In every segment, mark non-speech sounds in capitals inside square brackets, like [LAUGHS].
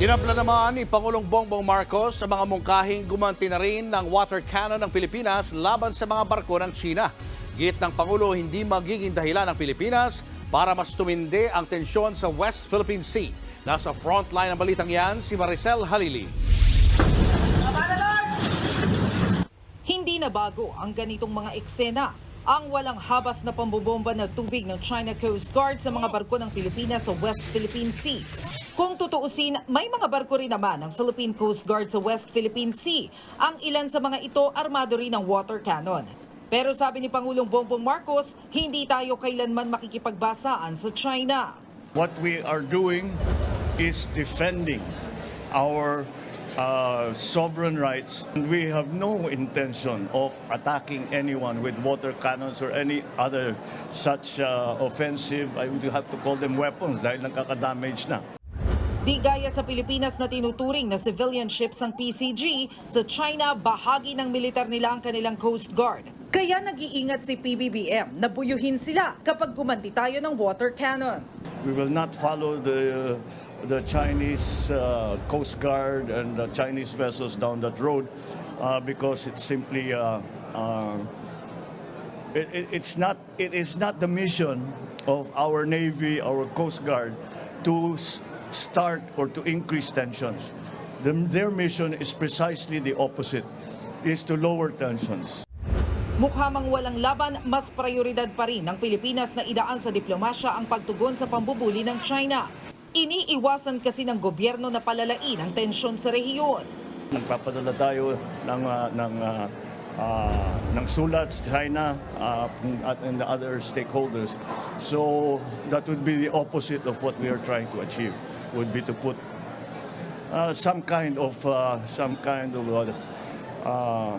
Tinabla naman ni Pangulong Bongbong Marcos sa mga mungkahing gumanti na rin ng water cannon ng Pilipinas laban sa mga barko ng China. Git ng Pangulo hindi magiging dahilan ng Pilipinas para mas tumindi ang tensyon sa West Philippine Sea. Nasa frontline ng balitang yan si Maricel Halili. Hindi na bago ang ganitong mga eksena. Ang walang habas na pambobomba na tubig ng China Coast Guard sa mga barko ng Pilipinas sa West Philippine Sea. Kung tutuusin, may mga barko rin naman ng Philippine Coast Guard sa West Philippine Sea. Ang ilan sa mga ito armado rin ng water cannon. Pero sabi ni Pangulong Bongbong Marcos, hindi tayo kailanman makikipagbasaan sa China. What we are doing is defending our uh, sovereign rights. And we have no intention of attacking anyone with water cannons or any other such uh, offensive, I would have to call them weapons dahil nakaka-damage na. Di gaya sa Pilipinas na tinuturing na civilian ships ang PCG, sa China bahagi ng militar nila ang kanilang Coast Guard. Kaya nag-iingat si PBBM na buyuhin sila kapag gumanti tayo ng water cannon. We will not follow the the Chinese uh, Coast Guard and the Chinese vessels down that road uh, because it's simply uh, uh, it, it, it's not it is not the mission of our Navy, our Coast Guard, to start or to increase tensions. The, their mission is precisely the opposite, is to lower tensions. Mukha mang walang laban, mas prioridad pa rin ng Pilipinas na idaan sa diplomasya ang pagtugon sa pambubuli ng China. Iniiwasan kasi ng gobyerno na palalain ang tensyon sa rehiyon. Nagpapadala tayo ng ah, ng ah, ah, ng sulat sa China at and the other stakeholders. So that would be the opposite of what we are trying to achieve. Would be to put uh, some kind of uh, some kind of uh, uh,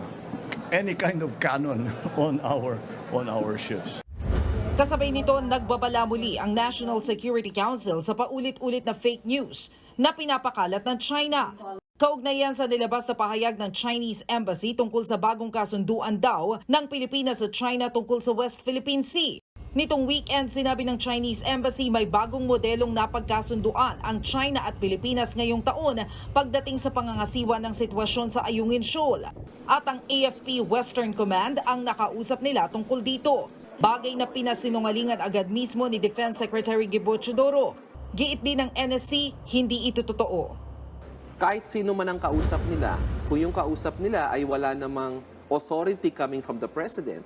any kind of cannon [LAUGHS] on our on our ships. Kasabay nito, nagbabala muli ang National Security Council sa paulit-ulit na fake news na pinapakalat ng China. Kaugnayan sa nilabas na pahayag ng Chinese Embassy tungkol sa bagong kasunduan daw ng Pilipinas sa China tungkol sa West Philippine Sea. Nitong weekend, sinabi ng Chinese Embassy may bagong modelong napagkasunduan ang China at Pilipinas ngayong taon pagdating sa pangangasiwa ng sitwasyon sa Ayungin Shoal. At ang AFP Western Command ang nakausap nila tungkol dito. Bagay na pinasinungalingan agad mismo ni Defense Secretary Gibo Chodoro. Giit din ng NSC, hindi ito totoo. kahit sino man ang kausap nila, kung yung kausap nila ay wala namang authority coming from the president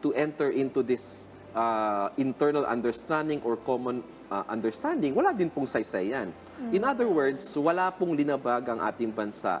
to enter into this uh, internal understanding or common uh, understanding, wala din pong saysayan. In other words, wala pong linabag ang ating bansa.